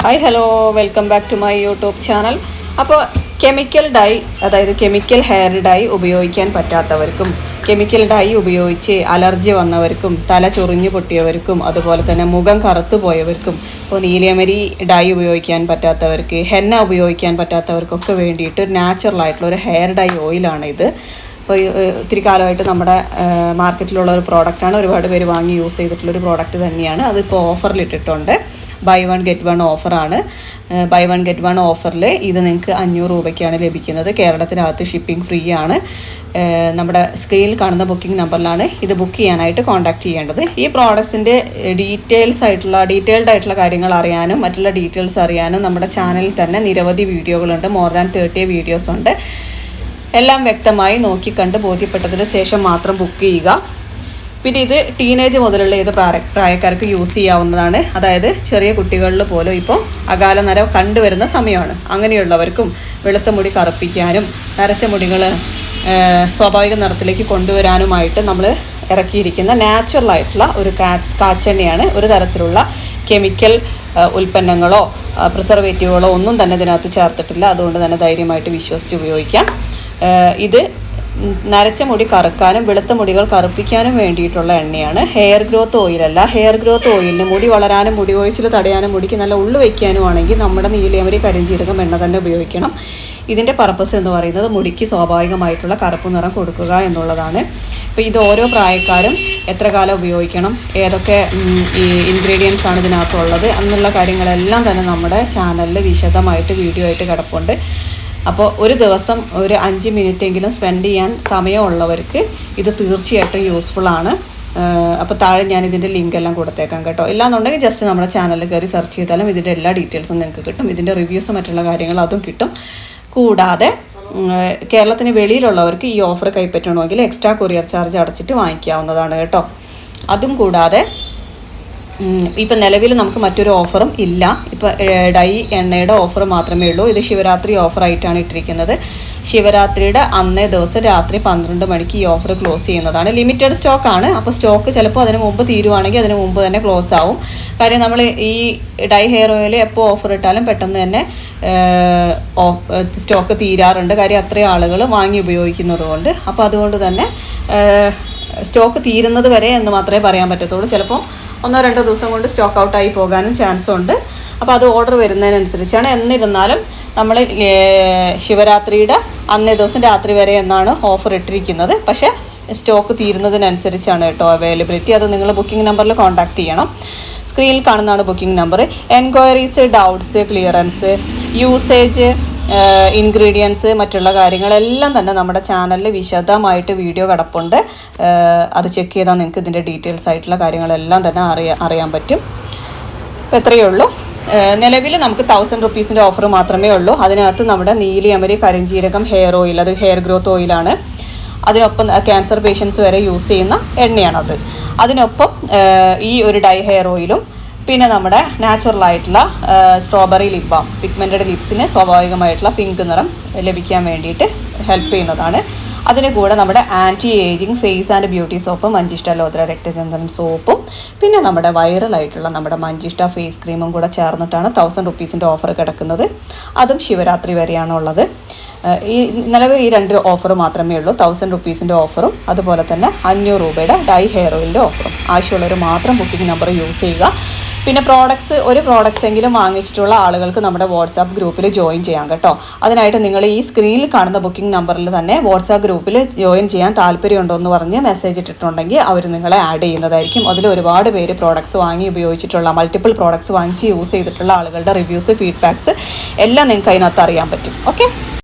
Hi hello welcome back to my YouTube channel. അപ്പോൾ chemical dye അതായത് chemical hair dye ഉപയോഗിക്കാൻ പറ്റാത്തവർക്കും chemical dye ഉപയോഗിച്ച് അലർജി വന്നവർക്കും തല ചൊറിഞ്ഞു പൊട്ടിയവർക്കും അതുപോലെ തന്നെ മുഖം കറുത്തു പോയവർക്കും ഇപ്പോൾ നീലിയമരി ഡൈ ഉപയോഗിക്കാൻ പറ്റാത്തവർക്ക് ഹെന്ന ഉപയോഗിക്കാൻ പറ്റാത്തവർക്കൊക്കെ വേണ്ടിയിട്ട് ഒരു നാച്ചുറൽ ആയിട്ടുള്ള ഒരു ഹെയർ ഡൈ ഓയിലാണ് ഇത്. ഇപ്പോൾ ഒത്തിരി കാലമായിട്ട് നമ്മുടെ മാർക്കറ്റിലുള്ള ഒരു പ്രോഡക്റ്റാണ് ഒരുപാട് പേര് വാങ്ങി യൂസ് ചെയ്തിട്ടുള്ള ഒരു പ്രോഡക്റ്റ് തന്നെയാണ്. അതിപ്പോൾ ഓഫറിൽ ഇട്ടിട്ടുണ്ട്. ബൈ വൺ ഗെറ്റ് വൺ ഓഫറാണ് ബൈ വൺ ഗെറ്റ് വൺ ഓഫറിൽ ഇത് നിങ്ങൾക്ക് അഞ്ഞൂറ് രൂപയ്ക്കാണ് ലഭിക്കുന്നത്. കേരളത്തിനകത്ത് ഷിപ്പിംഗ് ഫ്രീ ആണ്. നമ്മുടെ സ്ക്രീനിൽ കാണുന്ന ബുക്കിംഗ് നമ്പറിലാണ് ഇത് ബുക്ക് ചെയ്യാനായിട്ട് കോൺടാക്ട് ചെയ്യേണ്ടത്. ഈ പ്രോഡക്ട്സിന്റെ ഡീറ്റെയിൽസ് ആയിട്ടുള്ള ഡീറ്റെയിൽഡ് ആയിട്ടുള്ള കാര്യങ്ങൾ അറിയാനും മറ്റുള്ള ഡീറ്റെയിൽസ് അറിയാനും നമ്മുടെ ചാനലിൽ തന്നെ നിരവധി വീഡിയോകളുണ്ട് മോർ ദാൻ തേർട്ടി വീഡിയോസ് ഉണ്ട്. എല്ലാം വ്യക്തമായി നോക്കിക്കണ്ട്. ബോധ്യപ്പെട്ടതിന് ശേഷം മാത്രം ബുക്ക് ചെയ്യുക. പിന്നെ ഇത് ടീനേജ് മുതലുള്ള ഏത് പ്രായ പ്രായക്കാർക്ക് യൂസ് ചെയ്യാവുന്നതാണ്. അതായത് ചെറിയ കുട്ടികളിൽ പോലും ഇപ്പോൾ അകാല നര കണ്ടുവരുന്ന സമയമാണ്. അങ്ങനെയുള്ളവർക്കും വെളുത്ത മുടി കറുപ്പിക്കാനും നരച്ച മുടികൾ സ്വാഭാവിക നിറത്തിലേക്ക് കൊണ്ടുവരാനുമായിട്ട് നമ്മൾ ഇറക്കിയിരിക്കുന്ന നാച്ചുറൽ ആയിട്ടുള്ള ഒരു കാ കാച്ചെണ്ണയാണ് ഒരു തരത്തിലുള്ള കെമിക്കൽ ഉൽപ്പന്നങ്ങളോ പ്രിസർവേറ്റീവുകളോ ഒന്നും തന്നെ ഇതിനകത്ത് ചേർത്തിട്ടില്ല. അതുകൊണ്ട് തന്നെ ധൈര്യമായിട്ട് വിശ്വസിച്ച് ഉപയോഗിക്കാം. ഇത് നരച്ച മുടി കറുക്കാനും വെളുത്ത മുടികൾ കറുപ്പിക്കാനും വേണ്ടിയിട്ടുള്ള എണ്ണയാണ്. ഹെയർ ഗ്രോത്ത് ഓയിലല്ല ഹെയർ ഗ്രോത്ത് ഓയിലിന് മുടി വളരാനും മുടി ഒഴിച്ചിൽ തടയാനും മുടിക്ക് നല്ല ഉള്ളു വയ്ക്കാനും ആണെങ്കിൽ നമ്മുടെ നീലയമരി കരിഞ്ചീരകം എണ്ണ തന്നെ ഉപയോഗിക്കണം. ഇതിന്റെ പർപ്പസ് എന്ന് പറയുന്നത് മുടിക്ക് സ്വാഭാവികമായിട്ടുള്ള കറുപ്പ് നിറം കൊടുക്കുക എന്നുള്ളതാണ്. അപ്പോൾ ഇത് ഓരോ പ്രായക്കാരും എത്ര കാലം ഉപയോഗിക്കണം ഏതൊക്കെ ഈ ഇൻഗ്രീഡിയൻസ് ആണ് ഇതിനകത്തുള്ളത് എന്നുള്ള കാര്യങ്ങളെല്ലാം തന്നെ നമ്മുടെ ചാനലിൽ വിശദമായിട്ട് വീഡിയോ ആയിട്ട് കിടപ്പുണ്ട്. അപ്പോൾ ഒരു ദിവസം ഒരു അഞ്ച് മിനിറ്റെങ്കിലും സ്പെൻഡ് ചെയ്യാൻ സമയമുള്ളവർക്ക് ഇത് തീർച്ചയായിട്ടും യൂസ്ഫുൾ ആണ്. അപ്പോൾ താഴെ ഞാൻ ഇതിന്റെ ലിങ്ക് എല്ലാം കൊടുത്തേക്കാം കേട്ടോ. ഇല്ലാന്നുണ്ടെങ്കിൽ ജസ്റ്റ് നമ്മുടെ ചാനലിൽ കയറി സെർച്ച് ചെയ്താലും ഇതിന്റെ എല്ലാ ഡീറ്റെയിൽസും നിങ്ങൾക്ക് കിട്ടും. ഇതിന്റെ റിവ്യൂസും മറ്റുള്ള കാര്യങ്ങളും അതും കിട്ടും. കൂടാതെ കേരളത്തിന് വെളിയിലുള്ളവർക്ക് ഈ ഓഫർ കൈപ്പറ്റണമെങ്കിൽ എക്സ്ട്രാ കൊറിയർ ചാർജ് അടച്ചിട്ട് വാങ്ങിക്കാവുന്നതാണ് കേട്ടോ. അതും കൂടാതെ ഇപ്പം നിലവിൽ നമുക്ക് മറ്റൊരു ഓഫറും ഇല്ല. ഇപ്പം ഡൈ എണ്ണയുടെ ഓഫർ മാത്രമേ ഉള്ളൂ. ഇത് ശിവരാത്രി ഓഫറായിട്ടാണ് ഇട്ടിരിക്കുന്നത്. ശിവരാത്രിയുടെ അന്നേ ദിവസം രാത്രി പന്ത്രണ്ട് മണിക്ക് ഈ ഓഫർ ക്ലോസ് ചെയ്യുന്നതാണ്. ലിമിറ്റഡ് സ്റ്റോക്ക് ആണ്. അപ്പോൾ സ്റ്റോക്ക് ചിലപ്പോൾ അതിന് മുമ്പ് തീരുവാണെങ്കിൽ അതിന് മുമ്പ് തന്നെ ക്ലോസ് ആവും. കാര്യം നമ്മൾ ഈ ഡൈ ഹെയർ ഓയിൽ എപ്പോൾ ഓഫർ ഇട്ടാലും പെട്ടെന്ന് തന്നെ സ്റ്റോക്ക് തീരാറുണ്ട്. കാര്യം അത്രയും ആളുകൾ വാങ്ങി ഉപയോഗിക്കുന്നത് കൊണ്ട്. അപ്പോൾ അതുകൊണ്ട് തന്നെ സ്റ്റോക്ക് തീരുന്നത് വരെ എന്ന് മാത്രമേ പറയാൻ പറ്റത്തുള്ളൂ. ചിലപ്പോൾ ഒന്നോ രണ്ടോ ദിവസം കൊണ്ട് സ്റ്റോക്ക് ഔട്ടായി പോകാനും ചാൻസ് ഉണ്ട്. അപ്പോൾ അത് ഓർഡർ വരുന്നതിനനുസരിച്ചാണ്. എന്നിരുന്നാലും നമ്മൾ ശിവരാത്രിയുടെ അന്നേ ദിവസം രാത്രി വരെ എന്നാണ് ഓഫർ ഇട്ടിരിക്കുന്നത്. പക്ഷേ സ്റ്റോക്ക് തീരുന്നതിനനുസരിച്ചാണ് കേട്ടോ അവൈലബിലിറ്റി അത് നിങ്ങൾ ബുക്കിംഗ് നമ്പറിൽ കോൺടാക്ട് ചെയ്യണം. സ്ക്രീനിൽ കാണുന്നതാണ് booking number enquiries doubts clearance usage ingredients മറ്റുള്ള കാര്യങ്ങളെല്ലാം തന്നെ നമ്മുടെ ചാനലിൽ വിശദമായിട്ട് വീഡിയോ കിടപ്പുണ്ട്. അത് ചെക്ക് ചെയ്താൽ നിങ്ങൾക്ക് ഇതിന്റെ ഡീറ്റെയിൽസ് ആയിട്ടുള്ള കാര്യങ്ങളെല്ലാം തന്നെ അറിയാൻ അറിയാൻ പറ്റും. അപ്പോൾ എത്രയേ ഉള്ളൂ. നിലവിൽ നമുക്ക് തൗസൻഡ് റുപ്പീസിന്റെ ഓഫർ മാത്രമേ ഉള്ളൂ. അതിനകത്ത് നമ്മുടെ നീലിയമരി കരിഞ്ചീരകം ഹെയർ ഓയിൽ അത് ഹെയർ ഗ്രോത്ത് ഓയിലാണ് അതിനൊപ്പം ക്യാൻസർ പേഷ്യൻസ് വരെ യൂസ് ചെയ്യുന്ന എണ്ണയാണത്. അതിനൊപ്പം ഈ ഒരു ഡൈ ഹെയർ ഓയിലും പിന്നെ നമ്മുടെ നാച്ചുറൽ ആയിട്ടുള്ള സ്ട്രോബെറി ലിപ് ബാം പിഗ്മെന്റഡ് ലിപ്സിന് സ്വാഭാവികമായിട്ടുള്ള പിങ്ക് നിറം ലഭിക്കാൻ വേണ്ടിയിട്ട് ഹെൽപ്പ് ചെയ്യുന്നതാണ്. അതിന് കൂടെ നമ്മുടെ anti ageing face and beauty സോപ്പും മഞ്ചിഷ്ട ലോത്ര രക്തചന്ദൻ സോപ്പും പിന്നെ നമ്മുടെ വൈറലായിട്ടുള്ള നമ്മുടെ മഞ്ചിഷ്ട ഫേസ് ക്രീമും കൂടെ ചേർന്നിട്ടാണ് തൗസൻഡ് റുപ്പീസിന്റെ ഓഫർ കിടക്കുന്നത്. അതും ശിവരാത്രി വരെയാണ് ഉള്ളത്. ഈ നിലവിൽ ഈ രണ്ട് ഓഫർ മാത്രമേ ഉള്ളൂ. തൗസൻഡ് റുപ്പീസിന്റെ ഓഫറും അതുപോലെ തന്നെ അഞ്ഞൂറ് രൂപയുടെ ഡൈ ഹെയർ ഓയിലിന്റെ ഓഫറും ആവശ്യമുള്ളവർ മാത്രം ബുക്കിംഗ് നമ്പർ യൂസ് ചെയ്യുക. പിന്നെ പ്രോഡക്ട്സ് ഒരു പ്രോഡക്ട്സ് എങ്കിലും വാങ്ങിച്ചിട്ടുള്ള ആളുകൾക്ക് നമ്മുടെ വാട്സാപ്പ് ഗ്രൂപ്പിൽ ജോയിൻ ചെയ്യാം കേട്ടോ. അതിനായിട്ട് നിങ്ങൾ ഈ സ്ക്രീനിൽ കാണുന്ന ബുക്കിംഗ് നമ്പറിൽ തന്നെ വാട്സാപ്പ് ഗ്രൂപ്പിൽ ജോയിൻ ചെയ്യാൻ താല്പര്യമുണ്ടോ എന്ന് പറഞ്ഞ് മെസ്സേജ് ഇട്ടിട്ടുണ്ടെങ്കിൽ അവർ നിങ്ങളെ ആഡ് ചെയ്യുന്നതായിരിക്കും. അതിൽ ഒരുപാട് പേര് പ്രോഡക്ട്സ് വാങ്ങി ഉപയോഗിച്ചിട്ടുള്ള മൾട്ടിപ്പിൾ പ്രോഡക്ട്സ് വാങ്ങിച്ച് യൂസ് ചെയ്തിട്ടുള്ള ആളുകളുടെ റിവ്യൂസ് ഫീഡ്ബാക്സ് എല്ലാം നിങ്ങൾക്ക് അതിനകത്ത് അറിയാൻ പറ്റും. ഓക്കെ